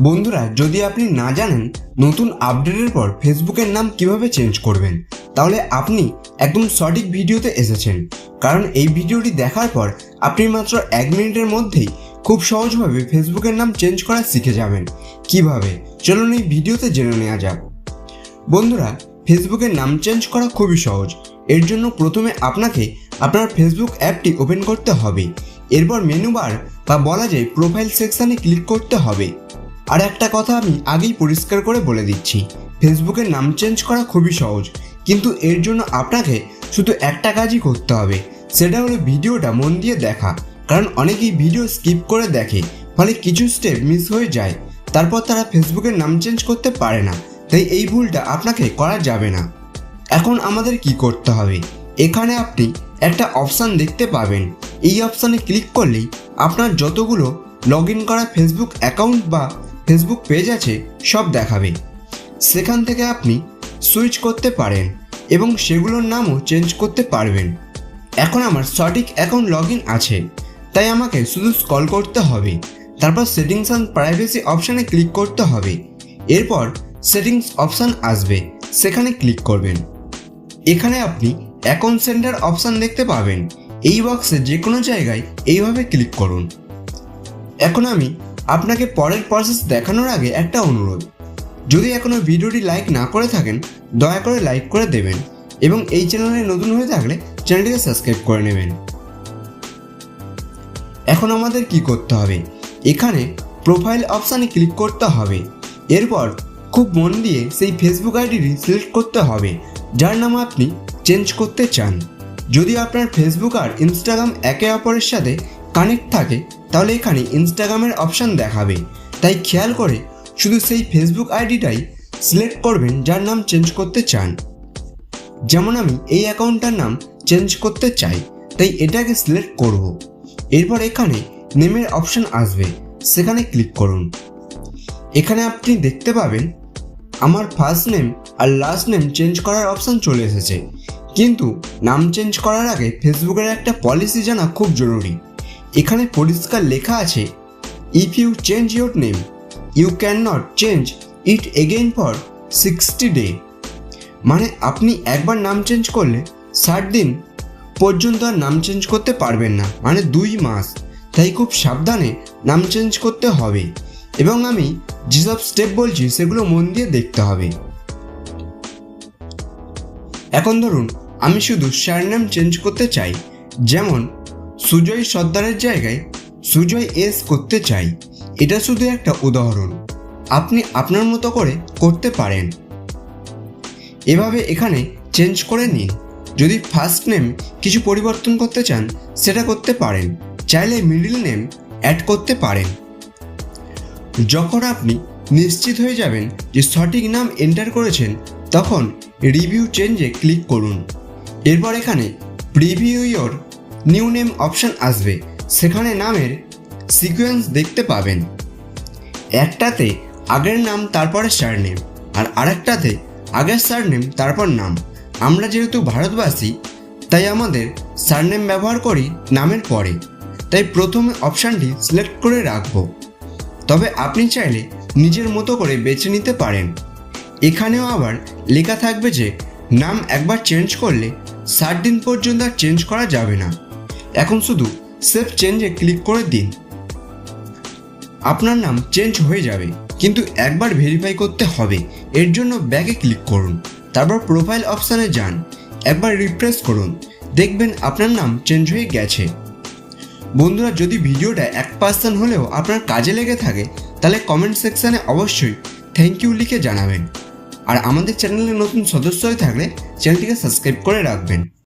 বন্ধুরা, যদি আপনি না জানেন নতুন আপডেটের পর ফেসবুকের নাম কীভাবে চেঞ্জ করবেন, তাহলে আপনি একদম সঠিক ভিডিওতে এসেছেন। কারণ এই ভিডিওটি দেখার পর আপনি মাত্র এক মিনিটের মধ্যেই খুব সহজভাবে ফেসবুকের নাম চেঞ্জ করা শিখে যাবেন। কীভাবে? চলুন এই ভিডিওতে জেনে নেওয়া যাক। বন্ধুরা, ফেসবুকের নাম চেঞ্জ করা খুবই সহজ। এর জন্য প্রথমে আপনাকে আপনার ফেসবুক অ্যাপটি ওপেন করতে হবে। এরপর মেনু বার বা বলা যায় প্রোফাইল সেকশানে ক্লিক করতে হবে। আর একটা কথা আমি আগেই পরিষ্কার করে বলে দিচ্ছি, ফেসবুকের নাম চেঞ্জ করা খুবই সহজ, কিন্তু এর জন্য আপনাকে শুধু একটা কাজই করতে হবে, সেটা হলো ভিডিওটা মন দিয়ে দেখা, কারণ অনেকেই ভিডিও স্কিপ করে দেখে, ফলে কিছু স্টেপ মিস হয়ে যায়, তারপর তারা ফেসবুকের নাম চেঞ্জ করতে পারে না, তাই এই ভুলটা আপনাকে করা যাবে না। এখন আমাদের কি করতে হবে, এখানে আপনি একটা অপশান দেখতে পাবেন, এই অপশানে ক্লিক করলেই আপনার যতগুলো লগ ইন করা ফেসবুক অ্যাকাউন্ট বা ফেসবুক পেজ আছে, সব দেখাবে। সেখান থেকে আপনি সুইচ করতে পারেন এবং সেগুলোর নামও চেঞ্জ করতে পারবেন। এখন আমার সঠিক অ্যাকাউন্ট লগ আছে, তাই আমাকে শুধু স্কল করতে হবে। তারপর সেটিংস অ্যান্ড প্রাইভেসি অপশানে ক্লিক করতে হবে। এরপর সেটিংস অপশান আসবে, সেখানে ক্লিক করবেন। এখানে আপনি অ্যাকাউন্ট সেন্টার অপশান দেখতে পাবেন। এই বক্সে যে কোনো জায়গায় এইভাবে ক্লিক করুন। এখন আমি আপনাকে পরের প্রসেস দেখানোর আগে একটা অনুরোধ। যদি এখনও ভিডিওটি লাইক না করে থাকেন, দয়া করে লাইক করে দেবেন এবং এই চ্যানেলে নতুন হয়ে থাকলে চ্যানেলটিকে সাবস্ক্রাইব করে নেবেন। এখন আমাদের কি করতে হবে? এখানে প্রোফাইল অপশানে ক্লিক করতে হবে। এরপর খুব মন দিয়ে সেই ফেসবুক আইডিটি সিলেক্ট করতে হবে, যার নাম আপনি চেঞ্জ করতে চান। যদি আপনার ফেসবুক আর ইনস্টাগ্রাম একে অপরের সাথে কানেক্ট থাকে, তাহলে এখানে ইনস্টাগ্রামের অপশান দেখাবে। তাই খেয়াল করে শুধু সেই ফেসবুক আইডিটাই সিলেক্ট করবেন যার নাম চেঞ্জ করতে চান। যেমন আমি এই অ্যাকাউন্টটার নাম চেঞ্জ করতে চাই, তাই এটাকে সিলেক্ট করব। এরপর এখানে নেমের অপশান আসবে, সেখানে ক্লিক করুন। এখানে আপনি দেখতে পাবেন আমার ফার্স্ট নেম আর লাস্ট নেম চেঞ্জ করার অপশান চলে এসেছে। কিন্তু নাম চেঞ্জ করার আগে ফেসবুকের একটা পলিসি জানা খুব জরুরি। এখানে পরিষ্কার লেখা আছে if you change your name you can not change it again for sixty day মানে আপনি একবার নাম চেঞ্জ করলে ষাট দিন পর্যন্ত আর নাম চেঞ্জ করতে পারবেন না মানে দুই মাস। তাই খুব সাবধানে নাম চেঞ্জ করতে হবে। এবং আমি যেসব স্টেপ বলছি সেগুলো মন দিয়ে দেখতে হবে। এখন ধরুন, আমি শুধু নাম চেঞ্জ করতে চাই, যেমন সুজয় সর্দারের জায়গায় সুজয় এস করতে চাই। এটা শুধু একটা উদাহরণ। আপনি আপনার মতো করে করতে পারেন। এভাবে এখানে চেঞ্জ করে নিন। যদি ফার্স্ট নেম কিছু পরিবর্তন করতে চান, সেটা করতে পারেন। চাইলে মিডিল নেম অ্যাড করতে পারেন। যখন আপনি নিশ্চিত হয়ে যাবেন যে সঠিক নাম এন্টার করেছেন, তখন রিভিউ চেঞ্জে ক্লিক করুন। এরপর এখানে preview your new name option আসবে। সেখানে নামের সিকোয়েন্স দেখতে পাবেন। একটাতে আগের নাম, তারপরে সার নেম আর আরেকটাতে আগের সার নেম তারপর নাম। আমরা যেহেতু ভারতবাসী, তাই আমাদের সারনেম ব্যবহার করি নামের পরে। তাই প্রথমে অপশানটি সিলেক্ট করে রাখব। তবে আপনি চাইলে নিজের মতো করে বেছে নিতে পারেন। এখানেও আবার লেখা থাকবে যে, নাম একবার চেঞ্জ করলে ষাট দিন পর্যন্ত আর চেঞ্জ করা যাবে না। এখন শুধু সেভ চেঞ্জে ক্লিক করে দিন। আপনার নাম চেঞ্জ হয়ে যাবে, কিন্তু একবার ভেরিফাই করতে হবে। এর জন্য ব্যাগে ক্লিক করুন, তারপর প্রোফাইল অপশানে যান। একবার রিফ্রেশ করুন, দেখবেন আপনার নাম চেঞ্জ হয়ে গেছে। বন্ধুরা, যদি ভিডিওটা এক পার্সেন্ট হলেও আপনার কাজে লেগে থাকে, তাহলে কমেন্ট সেকশানে অবশ্যই থ্যাংক ইউ লিখে জানাবেন। আর আমাদের চ্যানেলে নতুন সদস্য হয়ে থাকলে চ্যানেলটিকে সাবস্ক্রাইব করে রাখবেন।